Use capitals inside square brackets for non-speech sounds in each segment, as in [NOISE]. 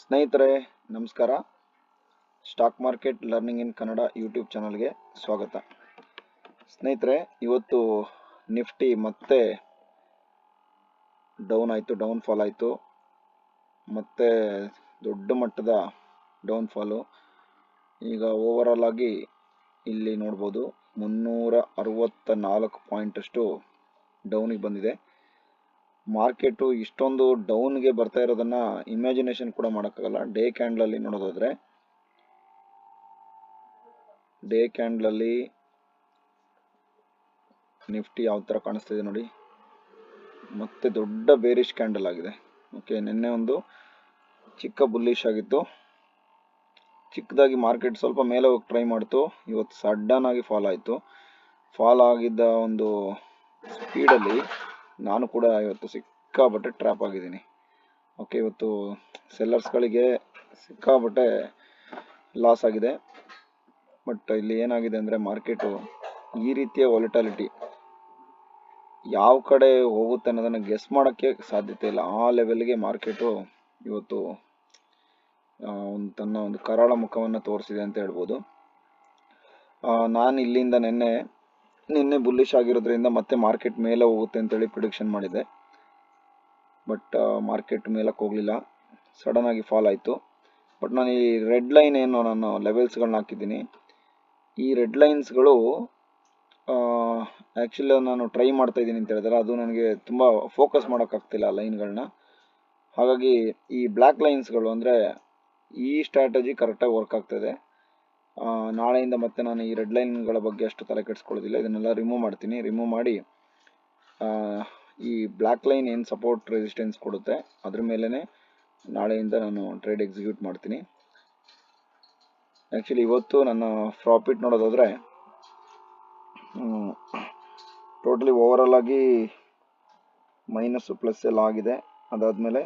ಸ್ನೇಹಿತರೆ, ನಮಸ್ಕಾರ. Stock market learning in Kannada YouTube ಚಾನಲ್ಗೆ ಸ್ವಾಗತ. ಸ್ನೇಹಿತರೆ, ಇವತ್ತು ನಿಫ್ಟಿ ಮತ್ತೆ ಡೌನ್ ಆಯಿತು ಡೌನ್ ಫಾಲ್ ಆಯಿತು. ಮತ್ತೆ ದೊಡ್ಡ ಮಟ್ಟದ ಡೌನ್ ಫಾಲು ಈಗ ಓವರಾಲ್ ಆಗಿ ಇಲ್ಲಿ ನೋಡ್ಬೋದು, ಮುನ್ನೂರ ಅರವತ್ತ ನಾಲ್ಕು ಪಾಯಿಂಟಷ್ಟು ಡೌನಿಗೆ ಬಂದಿದೆ. ಮಾರ್ಕೆಟು ಇಷ್ಟೊಂದು ಡೌನ್ಗೆ ಬರ್ತಾ ಇರೋದನ್ನ ಇಮ್ಯಾಜಿನೇಷನ್ ಕೂಡ ಮಾಡೋಕ್ಕಾಗಲ್ಲ. ಡೇ ಕ್ಯಾಂಡ್ಲಲ್ಲಿ ನೋಡೋದಾದ್ರೆ, ಡೇ ಕ್ಯಾಂಡ್ಲಲ್ಲಿ ನಿಫ್ಟಿ ಯಾವ ಥರ ಕಾಣಿಸ್ತಿದೆ ನೋಡಿ. ಮತ್ತೆ ದೊಡ್ಡ ಬೇರಿಶ್ ಕ್ಯಾಂಡಲ್ ಆಗಿದೆ. ಓಕೆ ನಿನ್ನೆ ಒಂದು ಚಿಕ್ಕ ಬುಲ್ಲಿಶ್ ಆಗಿತ್ತು. ಚಿಕ್ಕದಾಗಿ ಮಾರ್ಕೆಟ್ ಸ್ವಲ್ಪ ಮೇಲೆ ಹೋಗಿ ಟ್ರೈ ಮಾಡ್ತು. ಇವತ್ತು ಸಡನ್ ಆಗಿ ಫಾಲ್ ಆಯಿತು. ಫಾಲ್ ಆಗಿದ್ದ ಒಂದು ಸ್ಪೀಡಲ್ಲಿ ನಾನು ಕೂಡ ಇವತ್ತು ಸಿಕ್ಕಾಬಟ್ಟೆ ಟ್ರ್ಯಾಪ್ ಆಗಿದ್ದೀನಿ. ಓಕೆ ಇವತ್ತು ಸೆಲ್ಲರ್ಸ್ಗಳಿಗೆ ಸಿಕ್ಕಾಬಟ್ಟೆ ಲಾಸ್ ಆಗಿದೆ. ಬಟ್ ಇಲ್ಲಿ ಏನಾಗಿದೆ ಅಂದರೆ ಮಾರ್ಕೆಟು ಈ ರೀತಿಯ ವಾಲಿಟಾಲಿಟಿ ಯಾವ ಕಡೆ ಹೋಗುತ್ತೆ ಅನ್ನೋದನ್ನು ಗೆಸ್ ಮಾಡೋಕ್ಕೆ ಸಾಧ್ಯತೆ ಇಲ್ಲ. ಆ ಲೆವೆಲ್ಗೆ ಮಾರ್ಕೆಟು ಇವತ್ತು ಒಂದು ತನ್ನ ಒಂದು ಕರಾಳ ಮುಖವನ್ನು ತೋರಿಸಿದೆ ಅಂತ ಹೇಳ್ಬೋದು. ನಾನು ಇಲ್ಲಿಂದ ನಿನ್ನೆ ನಿನ್ನೆ ಬುಲ್ಲಿಶ್ ಆಗಿರೋದ್ರಿಂದ ಮತ್ತೆ ಮಾರ್ಕೆಟ್ ಮೇಲೆ ಹೋಗುತ್ತೆ ಅಂತೇಳಿ ಪ್ರಿಡಿಕ್ಷನ್ ಮಾಡಿದೆ. ಬಟ್ ಮಾರ್ಕೆಟ್ ಮೇಲಕ್ಕೆ ಹೋಗಲಿಲ್ಲ. ಸಡನ್ ಆಗಿ ಫಾಲ್ ಆಯಿತು. ಬಟ್ ನಾನು ಈ ರೆಡ್ ಲೈನ್ ಏನು ನಾನು ಲೆವೆಲ್ಸ್ಗಳನ್ನ ಹಾಕಿದ್ದೀನಿ. ಈ ರೆಡ್ ಲೈನ್ಸ್ಗಳು ಆ್ಯಕ್ಚುಲಿ ನಾನು ಟ್ರೈ ಮಾಡ್ತಾ ಇದ್ದೀನಿ ಅಂತ ಹೇಳಿದ್ರೆ. ಅದು ನನಗೆ ತುಂಬ ಫೋಕಸ್ ಮಾಡೋಕ್ಕಾಗ್ತಿಲ್ಲ ಲೈನ್ಗಳನ್ನ ಹಾಗಾಗಿ ಈ ಬ್ಲ್ಯಾಕ್ ಲೈನ್ಸ್ಗಳು ಅಂದರೆ ಈ ಸ್ಟ್ರಾಟಜಿ ಕರೆಕ್ಟಾಗಿ ವರ್ಕ್ ಆಗ್ತದೆ ನಾಳೆಯಿಂದ ಮತ್ತೆ ನಾನು ಈ ರೆಡ್ ಲೈನ್ಗಳ ಬಗ್ಗೆ ಅಷ್ಟು ತಲೆ ಕೆಡಿಸ್ಕೊಳ್ಳೋದಿಲ್ಲ. ಇದನ್ನೆಲ್ಲ ರಿಮೂವ್ ಮಾಡ್ತೀನಿ. ರಿಮೂವ್ ಮಾಡಿ ಈ ಬ್ಲ್ಯಾಕ್ ಲೈನ್ ಏನು ಸಪೋರ್ಟ್ ರೆಸಿಸ್ಟೆನ್ಸ್ ಕೊಡುತ್ತೆ, ಅದ್ರ ಮೇಲೇ ನಾಳೆಯಿಂದ ನಾನು ಟ್ರೇಡ್ ಎಕ್ಸಿಕ್ಯೂಟ್ ಮಾಡ್ತೀನಿ. ಆ್ಯಕ್ಚುಲಿ ಇವತ್ತು ನನ್ನ ಪ್ರಾಫಿಟ್ ನೋಡೋದಾದರೆ ಟೋಟಲಿ ಓವರಾಲ್ ಆಗಿ ಮೈನಸ್ಸು ಪ್ಲಸ್ ಎಲ್ಲ ಆಗಿದೆ. ಅದಾದಮೇಲೆ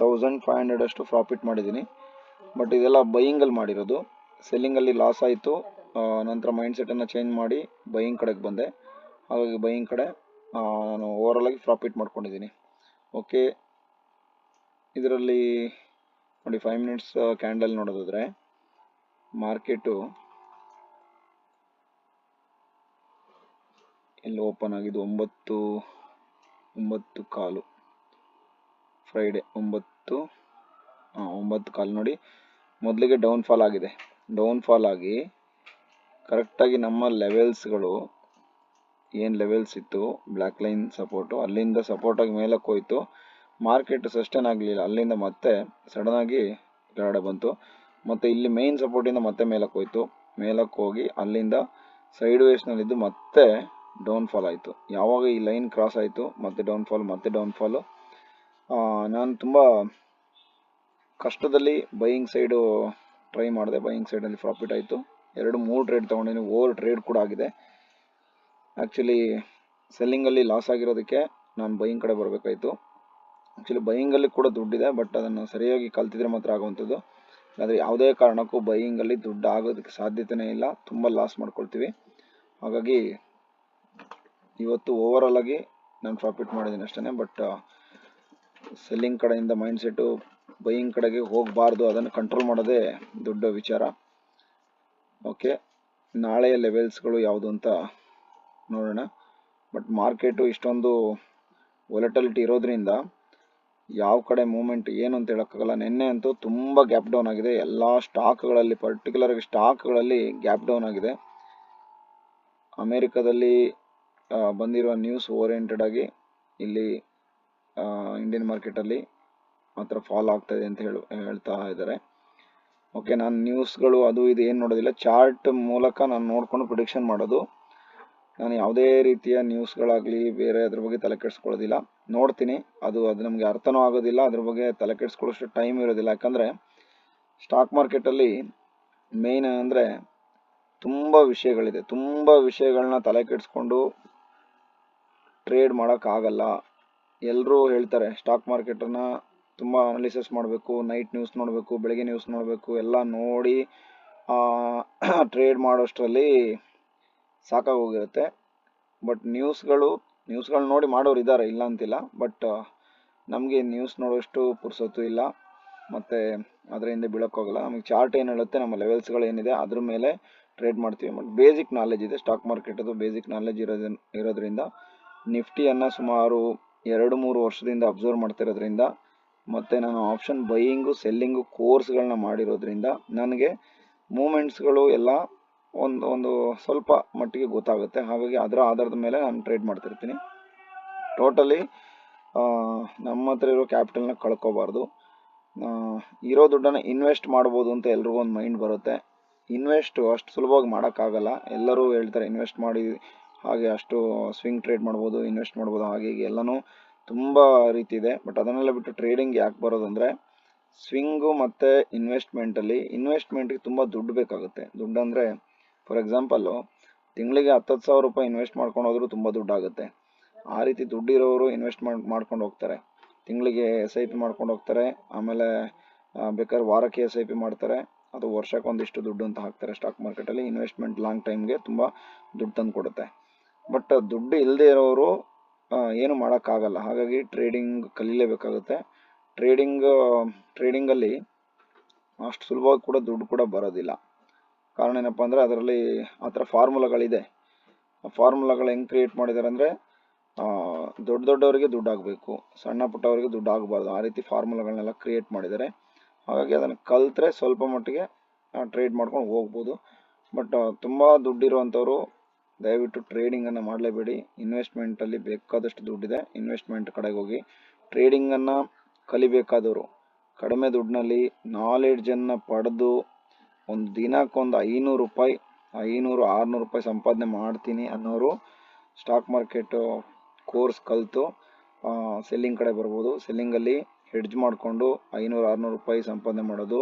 ತೌಸಂಡ್ ಫೈವ್ ಹಂಡ್ರೆಡ್ ಅಷ್ಟು ಪ್ರಾಫಿಟ್ ಮಾಡಿದ್ದೀನಿ. ಬಟ್ ಇದೆಲ್ಲ ಬೈಯಿಂಗಲ್ಲಿ ಮಾಡಿರೋದು. ಸೆಲ್ಲಿಂಗಲ್ಲಿ ಲಾಸ್ ಆಯಿತು. ನಂತರ ಮೈಂಡ್ ಸೆಟನ್ನು ಚೇಂಜ್ ಮಾಡಿ ಬೈಯಿಂಗ್ ಕಡೆಗೆ ಬಂದೆ. ಹಾಗಾಗಿ ಬೈಯಿಂಗ್ ಕಡೆ ನಾನು ಓವರಾಲಾಗಿ ಪ್ರಾಫಿಟ್ ಮಾಡ್ಕೊಂಡಿದ್ದೀನಿ. ಓಕೆ ಇದರಲ್ಲಿ ನೋಡಿ ಫೈವ್ ಮಿನಿಟ್ಸ್ ಕ್ಯಾಂಡಲ್ ನೋಡೋದಾದ್ರೆ ಮಾರ್ಕೆಟು ಇಲ್ಲಿ ಓಪನ್ ಆಗಿದ್ದು ಒಂಬತ್ತು ಒಂಬತ್ತು ಕಾಲು. ಫ್ರೈಡೆ ಒಂಬತ್ತು ಒಂಬತ್ತು ಕಾಲು ನೋಡಿ ಮೊದಲಿಗೆ ಡೌನ್ ಫಾಲ್ ಆಗಿದೆ. ಡೌನ್ ಫಾಲ್ ಆಗಿ ಕರೆಕ್ಟಾಗಿ ನಮ್ಮ ಲೆವೆಲ್ಸ್ಗಳು ಏನು ಲೆವೆಲ್ಸ್ ಇತ್ತು? ಬ್ಲ್ಯಾಕ್ ಲೈನ್ ಸಪೋರ್ಟು ಅಲ್ಲಿಂದ ಸಪೋರ್ಟಾಗಿ ಮೇಲಕ್ಕೆ ಹೋಯ್ತು. ಮಾರ್ಕೆಟ್ ಸಸ್ಟೈನ್ ಆಗಲಿಲ್ಲ. ಅಲ್ಲಿಂದ ಮತ್ತೆ ಸಡನ್ನಾಗಿ ಕೆಳಗಡೆ ಬಂತು. ಮತ್ತು ಇಲ್ಲಿ ಮೇಯ್ನ್ ಸಪೋರ್ಟಿಂದ ಮತ್ತೆ ಮೇಲಕ್ಕೆ ಹೋಯ್ತು. ಮೇಲಕ್ಕೆ ಹೋಗಿ ಅಲ್ಲಿಂದ ಸೈಡ್ ವೇಸ್ನಲ್ಲಿದ್ದು ಮತ್ತೆ ಡೌನ್ ಫಾಲ್ ಆಯಿತು. ಯಾವಾಗ ಈ ಲೈನ್ ಕ್ರಾಸ್ ಆಯಿತು, ಮತ್ತೆ ಡೌನ್ ಫಾಲ್ ಮತ್ತೆ ಡೌನ್ ಫಾಲ್ ನಾನು ತುಂಬ ಕಷ್ಟದಲ್ಲಿ ಬೈಯಿಂಗ್ ಸೈಡು ಟ್ರೈ ಮಾಡಿದೆ ಬೈಯಿಂಗ್ ಸೈಡಲ್ಲಿ ಪ್ರಾಫಿಟ್ ಆಯಿತು. ಎರಡು ಮೂರು ಟ್ರೇಡ್ ತೊಗೊಂಡಿನಿ ಓವರ್ ಟ್ರೇಡ್ ಕೂಡ ಆಗಿದೆ. ಆ್ಯಕ್ಚುಲಿ ಸೆಲ್ಲಿಂಗಲ್ಲಿ ಲಾಸ್ ಆಗಿರೋದಕ್ಕೆ ನಾನು ಬೈಯಿಂಗ್ ಕಡೆ ಬರಬೇಕಾಯಿತು. ಆ್ಯಕ್ಚುಲಿ ಬೈಯಿಂಗಲ್ಲಿ ಕೂಡ ದುಡ್ಡಿದೆ ಬಟ್ ಅದನ್ನು ಸರಿಯಾಗಿ ಕಲ್ತಿದ್ರೆ ಮಾತ್ರ ಆಗುವಂಥದ್ದು. ಆದರೆ ಯಾವುದೇ ಕಾರಣಕ್ಕೂ ಬೈಯಿಂಗಲ್ಲಿ ದುಡ್ಡು ಆಗೋದಕ್ಕೆ ಸಾಧ್ಯತೆನೇ ಇಲ್ಲ. ತುಂಬ ಲಾಸ್ ಮಾಡ್ಕೊಳ್ತೀವಿ. ಹಾಗಾಗಿ ಇವತ್ತು ಓವರಾಲ್ ಆಗಿ ನಾನು ಪ್ರಾಫಿಟ್ ಮಾಡಿದ್ದೀನಿ ಅಷ್ಟೇ ಬಟ್ ಸೆಲ್ಲಿಂಗ್ ಕಡೆಯಿಂದ ಮೈಂಡ್ ಸೆಟ್ಟು ಬೈಯಿಂಗ್ ಕಡೆಗೆ ಹೋಗಬಾರ್ದು, ಅದನ್ನು ಕಂಟ್ರೋಲ್ ಮಾಡೋದೇ ದೊಡ್ಡ ವಿಚಾರ. ಓಕೆ ನಾಳೆಯ ಲೆವೆಲ್ಸ್ಗಳು ಯಾವುದು ಅಂತ ನೋಡೋಣ. ಬಟ್ ಮಾರ್ಕೆಟು ಇಷ್ಟೊಂದು ವೊಲಟಲಿಟಿ ಇರೋದ್ರಿಂದ ಯಾವ ಕಡೆ ಮೂಮೆಂಟ್ ಏನು ಅಂತ ಹೇಳೋಕ್ಕಾಗಲ್ಲ. ನಿನ್ನೆ ಅಂತೂ ತುಂಬ ಗ್ಯಾಪ್ ಡೌನ್ ಆಗಿದೆ. ಎಲ್ಲ ಸ್ಟಾಕ್ಗಳಲ್ಲಿ ಪರ್ಟಿಕ್ಯುಲರ್ ಆಗಿ ಸ್ಟಾಕ್ಗಳಲ್ಲಿ ಗ್ಯಾಪ್ ಡೌನ್ ಆಗಿದೆ. ಅಮೇರಿಕಾದಲ್ಲಿ ಬಂದಿರುವ ನ್ಯೂಸ್ ಓರಿಯೆಂಟೆಡ್ ಆಗಿ ಇಲ್ಲಿ ಇಂಡಿಯನ್ ಮಾರ್ಕೆಟಲ್ಲಿ ಮಾತ್ರ ಫಾಲ್ ಆಗ್ತಾ ಇದೆ ಅಂತ ಹೇಳು, ಹೇಳ್ತಾ ಇದ್ದಾರೆ. ಓಕೆ ನಾನು ನ್ಯೂಸ್ಗಳು ಅದು ಇದು ಏನು ನೋಡೋದಿಲ್ಲ. ಚಾರ್ಟ್ ಮೂಲಕ ನಾನು ನೋಡಿಕೊಂಡು ಪ್ರಿಡಿಕ್ಷನ್ ಮಾಡೋದು. ನಾನು ಯಾವುದೇ ರೀತಿಯ ನ್ಯೂಸ್ಗಳಾಗಲಿ ಬೇರೆ ಅದ್ರ ಬಗ್ಗೆ ತಲೆ ಕೆಡಿಸ್ಕೊಳ್ಳೋದಿಲ್ಲ. ನೋಡ್ತೀನಿ. ಅದು ಅದು ನಮಗೆ ಅರ್ಥನೂ ಆಗೋದಿಲ್ಲ. ಅದ್ರ ಬಗ್ಗೆ ತಲೆ ಕೆಡಿಸ್ಕೊಳ್ಳೋಷ್ಟು ಟೈಮ್ ಇರೋದಿಲ್ಲ. ಯಾಕಂದರೆ ಸ್ಟಾಕ್ ಮಾರ್ಕೆಟಲ್ಲಿ ಮೇಯ್ನ್ ಅಂದರೆ ತುಂಬ ವಿಷಯಗಳಿದೆ. ತುಂಬ ವಿಷಯಗಳನ್ನ ತಲೆ ಕೆಡಿಸ್ಕೊಂಡು ಟ್ರೇಡ್ ಮಾಡೋಕ್ಕಾಗಲ್ಲ. ಎಲ್ಲರೂ ಹೇಳ್ತಾರೆ ಸ್ಟಾಕ್ ಮಾರ್ಕೆಟನ್ನು ತುಂಬ ಅನಾಲಿಸಿಸ್ ಮಾಡಬೇಕು ನೈಟ್ ನ್ಯೂಸ್ ನೋಡಬೇಕು, ಬೆಳಗ್ಗೆ ನ್ಯೂಸ್ ನೋಡಬೇಕು, ಎಲ್ಲ ನೋಡಿ ಟ್ರೇಡ್ [CLEARS THROAT] ಮಾಡೋಷ್ಟರಲ್ಲಿ ಸಾಕಾಗೋಗಿರುತ್ತೆ. ಬಟ್ ನ್ಯೂಸ್ಗಳು ನ್ಯೂಸ್ಗಳು ನೋಡಿ ಮಾಡೋರು ಇದ್ದಾರೆ ಇಲ್ಲ ಅಂತಿಲ್ಲ. ಬಟ್ ನಮಗೆ ನ್ಯೂಸ್ ನೋಡೋಷ್ಟು ಪುರ್ಸೊತ್ತು ಇಲ್ಲ. ಮತ್ತು ಅದರ ಹಿಂದೆ ಬೀಳೋಕ್ಕೋಗಲ್ಲ. ನಮಗೆ ಚಾರ್ಟ್ ಏನು ಹೇಳುತ್ತೆ, ನಮ್ಮ ಲೆವೆಲ್ಸ್ಗಳು ಏನಿದೆ, ಅದ್ರ ಮೇಲೆ ಟ್ರೇಡ್ ಮಾಡ್ತೀವಿ. ಬಟ್ ಬೇಸಿಕ್ ನಾಲೆಜ್ ಇದೆ ಸ್ಟಾಕ್ ಮಾರ್ಕೆಟದು ಬೇಸಿಕ್ ನಾಲೆಜ್ ಇರೋದ್ರ ಇರೋದ್ರಿಂದ. ನಿಫ್ಟಿಯನ್ನು ಸುಮಾರು ಎರಡು ಮೂರು ವರ್ಷದಿಂದ ಅಬ್ಸರ್ವ್ ಮಾಡ್ತಿರೋದ್ರಿಂದ ಮತ್ತು ನಾನು ಆಪ್ಷನ್ ಬೈಯಿಂಗು ಸೆಲ್ಲಿಂಗು ಕೋರ್ಸ್ಗಳನ್ನ ಮಾಡಿರೋದ್ರಿಂದ ನನಗೆ ಮೂಮೆಂಟ್ಸ್ಗಳು ಎಲ್ಲ ಒಂದು ಒಂದು ಸ್ವಲ್ಪ ಮಟ್ಟಿಗೆ ಗೊತ್ತಾಗುತ್ತೆ. ಹಾಗಾಗಿ ಅದರ ಆಧಾರದ ಮೇಲೆ ನಾನು ಟ್ರೇಡ್ ಮಾಡ್ತಿರ್ತೀನಿ. ಟೋಟಲಿ ನಮ್ಮ ಹತ್ರ ಇರೋ ಕ್ಯಾಪಿಟಲ್ನ ಕಳ್ಕೋಬಾರ್ದು. ಇರೋ ದುಡ್ಡನ್ನು ಇನ್ವೆಸ್ಟ್ ಮಾಡ್ಬೋದು ಅಂತ ಎಲ್ರಿಗೂ ಒಂದು ಮೈಂಡ್ ಬರುತ್ತೆ. ಇನ್ವೆಸ್ಟ್ ಅಷ್ಟು ಸುಲಭವಾಗಿ ಮಾಡೋಕ್ಕಾಗಲ್ಲ. ಎಲ್ಲರೂ ಹೇಳ್ತಾರೆ ಇನ್ವೆಸ್ಟ್ ಮಾಡಿ, ಹಾಗೆ ಅಷ್ಟು ಸ್ವಿಂಗ್ ಟ್ರೇಡ್ ಮಾಡ್ಬೋದು ಇನ್ವೆಸ್ಟ್ ಮಾಡ್ಬೋದು, ಹಾಗೆ ಹೀಗೆ ಎಲ್ಲನೂ ತುಂಬ ರೀತಿ ಇದೆ. ಬಟ್ ಅದನ್ನೆಲ್ಲ ಬಿಟ್ಟು ಟ್ರೇಡಿಂಗ್ ಯಾಕೆ ಬರೋದಂದರೆ ಸ್ವಿಂಗು ಮತ್ತು ಇನ್ವೆಸ್ಟ್ಮೆಂಟಲ್ಲಿ ಇನ್ವೆಸ್ಟ್ಮೆಂಟ್ಗೆ ತುಂಬ ದುಡ್ಡು ಬೇಕಾಗುತ್ತೆ. ದುಡ್ಡು ಅಂದರೆ ಫಾರ್ ಎಕ್ಸಾಂಪಲ್ಲು ತಿಂಗಳಿಗೆ ಹತ್ತತ್ತು ಸಾವಿರ ರೂಪಾಯಿ ಇನ್ವೆಸ್ಟ್ ಮಾಡ್ಕೊಂಡು ಹೋದ್ರೂ ತುಂಬ ದುಡ್ಡು ಆಗುತ್ತೆ. ಆ ರೀತಿ ದುಡ್ಡಿರೋರು ಇನ್ವೆಸ್ಟ್ ಮಾಡಿ, ಮಾಡ್ಕೊಂಡು ಹೋಗ್ತಾರೆ. ತಿಂಗಳಿಗೆ ಎಸ್ ಐ ಪಿ ಮಾಡ್ಕೊಂಡು ಹೋಗ್ತಾರೆ. ಆಮೇಲೆ ಬೇಕಾದ್ರೆ ವಾರಕ್ಕೆ ಎಸ್ ಐ ಪಿ ಮಾಡ್ತಾರೆ. ಅದು ವರ್ಷಕ್ಕೆ ಒಂದಿಷ್ಟು ದುಡ್ಡು ಅಂತ ಹಾಕ್ತಾರೆ ಸ್ಟಾಕ್ ಮಾರ್ಕೆಟಲ್ಲಿ ಇನ್ವೆಸ್ಟ್ಮೆಂಟ್ ಲಾಂಗ್ ಟೈಮ್ಗೆ ತುಂಬ ದುಡ್ಡು ತಂದು ಕೊಡುತ್ತೆ ಬಟ್ ದುಡ್ಡು ಇಲ್ಲದೆ ಇರೋರು ಏನು ಮಾಡೋಕ್ಕಾಗಲ್ಲ. ಹಾಗಾಗಿ ಟ್ರೇಡಿಂಗ್ ಕಲೀಲೇಬೇಕಾಗುತ್ತೆ. ಟ್ರೇಡಿಂಗ್ ಟ್ರೇಡಿಂಗಲ್ಲಿ ಅಷ್ಟು ಸುಲಭವಾಗಿ ಕೂಡ ದುಡ್ಡು ಕೂಡ ಬರೋದಿಲ್ಲ. ಕಾರಣ ಏನಪ್ಪ ಅಂದರೆ ಅದರಲ್ಲಿ ಆ ಥರ ಫಾರ್ಮುಲಾಗಳಿದೆ ಆ ಫಾರ್ಮುಲಾಗಳು ಹೆಂಗೆ ಕ್ರಿಯೇಟ್ ಮಾಡಿದ್ದಾರೆ ಅಂದರೆ ದೊಡ್ಡ ದೊಡ್ಡವರಿಗೆ ದುಡ್ಡು ಆಗಬೇಕು, ಸಣ್ಣ ಪುಟ್ಟವರಿಗೆ ದುಡ್ಡು ಆಗಬಾರ್ದು. ಆ ರೀತಿ ಫಾರ್ಮುಲಾಗಳನ್ನೆಲ್ಲ ಕ್ರಿಯೇಟ್ ಮಾಡಿದ್ದಾರೆ ಹಾಗಾಗಿ ಅದನ್ನು ಕಲಿತ್ರೆ ಸ್ವಲ್ಪ ಮಟ್ಟಿಗೆ ಟ್ರೇಡ್ ಮಾಡ್ಕೊಂಡು ಹೋಗ್ಬೋದು. ಬಟ್ ತುಂಬ ದುಡ್ಡಿರುವಂಥವ್ರು ದಯವಿಟ್ಟು ಟ್ರೇಡಿಂಗನ್ನು ಮಾಡಲೇಬೇಡಿ. ಇನ್ವೆಸ್ಟ್ಮೆಂಟಲ್ಲಿ ಬೇಕಾದಷ್ಟು ದುಡ್ಡಿದೆ. ಇನ್ವೆಸ್ಟ್ಮೆಂಟ್ ಕಡೆಗೆ ಹೋಗಿ ಟ್ರೇಡಿಂಗನ್ನು ಕಲಿಬೇಕಾದವರು. ಕಡಿಮೆ ದುಡ್ಡಿನಲ್ಲಿ ನಾಲೆಡ್ಜನ್ನು ಪಡೆದು ಒಂದು ದಿನಕ್ಕೊಂದು ಐನೂರು ರೂಪಾಯಿ, ಐನೂರು, ಆರುನೂರು ರೂಪಾಯಿ ಸಂಪಾದನೆ ಮಾಡ್ತೀನಿ ಅನ್ನೋರು ಸ್ಟಾಕ್ ಮಾರ್ಕೆಟು ಕೋರ್ಸ್ ಕಲಿತು ಸೆಲ್ಲಿಂಗ್ ಕಡೆ ಬರ್ಬೋದು. ಸೆಲ್ಲಿಂಗಲ್ಲಿ ಹೆಡ್ಜ್ ಮಾಡಿಕೊಂಡು ಐನೂರು, ಆರುನೂರು ರೂಪಾಯಿ ಸಂಪಾದನೆ ಮಾಡೋದು,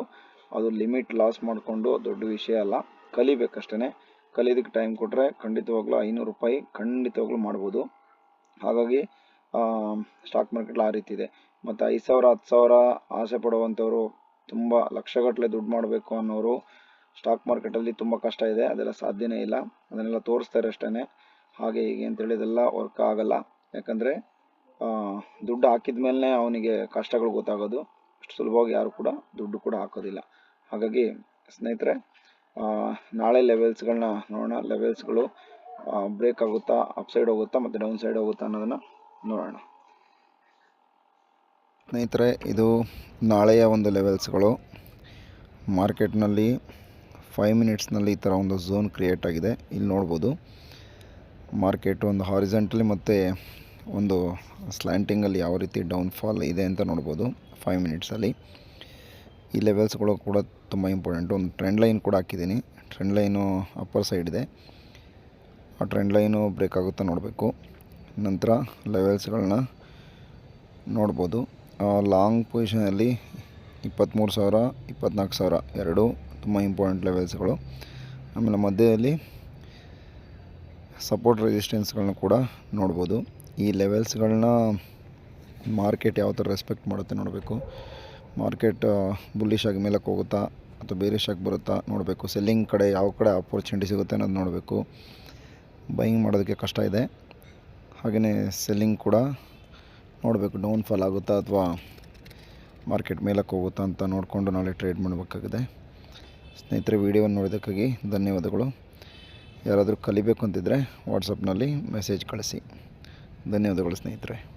ಅದು ಲಿಮಿಟ್ ಲಾಸ್ ಮಾಡಿಕೊಂಡು ದೊಡ್ಡ ವಿಷಯ ಅಲ್ಲ. ಕಲಿಬೇಕಷ್ಟೇ ಕಲಿಯೋದಕ್ಕೆ ಟೈಮ್ ಕೊಟ್ಟರೆ ಖಂಡಿತವಾಗ್ಲೂ ಐನೂರು ರೂಪಾಯಿ ಖಂಡಿತವಾಗ್ಲೂ ಮಾಡ್ಬೋದು. ಹಾಗಾಗಿ ಸ್ಟಾಕ್ ಮಾರ್ಕೆಟ್ಲಿ ಆ ರೀತಿ ಇದೆ. ಮತ್ತು ಐದು ಸಾವಿರ, ಹತ್ತು ಸಾವಿರ ಆಸೆ ಪಡುವಂಥವ್ರು ತುಂಬ ಲಕ್ಷಗಟ್ಟಲೆ ದುಡ್ಡು ಮಾಡಬೇಕು ಅನ್ನೋರು ಸ್ಟಾಕ್ ಮಾರ್ಕೆಟಲ್ಲಿ ತುಂಬ ಕಷ್ಟ ಇದೆ. ಅದೆಲ್ಲ ಸಾಧ್ಯನೇ ಇಲ್ಲ. ಅದನ್ನೆಲ್ಲ ತೋರಿಸ್ತಾರೆ ಅಷ್ಟೇ ಹಾಗೆ ಹೀಗೆ ಅಂತೇಳಿ ಇದೆಲ್ಲ ವರ್ಕ್ ಆಗಲ್ಲ. ಯಾಕಂದರೆ ದುಡ್ಡು ಹಾಕಿದ ಮೇಲೆ ಅವನಿಗೆ ಕಷ್ಟಗಳು ಗೊತ್ತಾಗೋದು. ಅಷ್ಟು ಸುಲಭವಾಗಿ ಯಾರು ಕೂಡ ದುಡ್ಡು ಕೂಡ ಹಾಕೋದಿಲ್ಲ. ಹಾಗಾಗಿ ಸ್ನೇಹಿತರೆ ನಾಳೆ ಲೆವೆಲ್ಸ್ಗಳನ್ನ ನೋಡೋಣ. ಲೆವೆಲ್ಸ್ಗಳು ಬ್ರೇಕ್ ಆಗುತ್ತಾ ಅಪ್ ಸೈಡ್ ಹೋಗುತ್ತಾ, ಮತ್ತು ಡೌನ್ ಸೈಡ್ ಹೋಗುತ್ತಾ ಅನ್ನೋದನ್ನು ನೋಡೋಣ. ಸ್ನೇಹಿತರೆ, ಇದು ನಾಳೆಯ ಒಂದು ಲೆವೆಲ್ಸ್ಗಳು ಮಾರ್ಕೆಟ್ನಲ್ಲಿ ಫೈವ್ ಮಿನಿಟ್ಸ್ನಲ್ಲಿ ಈ ಥರ ಒಂದು ಝೋನ್ ಕ್ರಿಯೇಟ್ ಆಗಿದೆ. ಇಲ್ಲಿ ನೋಡ್ಬೋದು. ಮಾರ್ಕೆಟ್ ಒಂದು ಹಾರಿಜೆಂಟಲಿ ಮತ್ತು ಒಂದು ಸ್ಲ್ಯಾಂಟಿಂಗಲ್ಲಿ ಯಾವ ರೀತಿ ಡೌನ್ಫಾಲ್ ಇದೆ ಅಂತ ನೋಡ್ಬೋದು. ಫೈವ್ ಮಿನಿಟ್ಸಲ್ಲಿ ಈ ಲೆವೆಲ್ಸ್ಗಳು ಕೂಡ ತುಂಬ ಇಂಪಾರ್ಟೆಂಟ್ ಒಂದು ಟ್ರೆಂಡ್ ಲೈನ್ ಕೂಡ ಹಾಕಿದ್ದೀನಿ. ಟ್ರೆಂಡ್ ಲೈನು ಅಪ್ಪರ್ ಸೈಡ್ ಇದೆ. ಆ ಟ್ರೆಂಡ್ ಲೈನು ಬ್ರೇಕ್ ಆಗುತ್ತಾ ನೋಡಬೇಕು. ನಂತರ ಲೆವೆಲ್ಸ್ಗಳನ್ನ ನೋಡ್ಬೋದು. ಲಾಂಗ್ ಪೊಸಿಷನಲ್ಲಿ ಇಪ್ಪತ್ತ್ಮೂರು ಸಾವಿರ ಇಪ್ಪತ್ತ್ನಾಲ್ಕು ಸಾವಿರ ಎರಡು ತುಂಬ ಇಂಪಾರ್ಟೆಂಟ್ ಲೆವೆಲ್ಸ್ಗಳು ಆಮೇಲೆ ಮಧ್ಯದಲ್ಲಿ ಸಪೋರ್ಟ್ ರೆಸಿಸ್ಟೆನ್ಸ್ಗಳನ್ನ ಕೂಡ ನೋಡ್ಬೋದು. ಈ ಲೆವೆಲ್ಸ್ಗಳನ್ನ ಮಾರ್ಕೆಟ್ ಯಾವ ಥರ ರೆಸ್ಪೆಕ್ಟ್ ಮಾಡುತ್ತೆ ನೋಡಬೇಕು. ಮಾರ್ಕೆಟ್ ಬುಲ್ಲಿಶ್ ಆಗಿ ಮೇಲಕ್ಕೆ ಹೋಗುತ್ತಾ ಅಥವಾ ಬೇರೆ ಶಾಕ್ ಬರುತ್ತಾ ನೋಡಬೇಕು. ಸೆಲ್ಲಿಂಗ್ ಕಡೆ ಯಾವ ಕಡೆ ಆಪರ್ಚುನಿಟಿ ಸಿಗುತ್ತೆ ಅನ್ನೋದು ನೋಡಬೇಕು. ಬೈಯಿಂಗ್ ಮಾಡೋದಕ್ಕೆ ಕಷ್ಟ ಇದೆ. ಹಾಗೆಯೇ ಸೆಲ್ಲಿಂಗ್ ಕೂಡ ನೋಡಬೇಕು. ಡೌನ್ ಫಾಲ್ ಆಗುತ್ತಾ ಅಥವಾ ಮಾರ್ಕೆಟ್ ಮೇಲಕ್ಕೆ ಹೋಗುತ್ತಾ ಅಂತ ನೋಡಿಕೊಂಡು ನಾಳೆ ಟ್ರೇಡ್ ಮಾಡಬೇಕಾಗಿದೆ. ಸ್ನೇಹಿತರೆ ವಿಡಿಯೋವನ್ನು ನೋಡೋದಕ್ಕಾಗಿ ಧನ್ಯವಾದಗಳು. ಯಾರಾದರೂ ಕಲಿಬೇಕು ಅಂತಿದ್ದರೆ ವಾಟ್ಸಪ್ನಲ್ಲಿ ಮೆಸೇಜ್ ಕಳಿಸಿ. ಧನ್ಯವಾದಗಳು ಸ್ನೇಹಿತರೆ.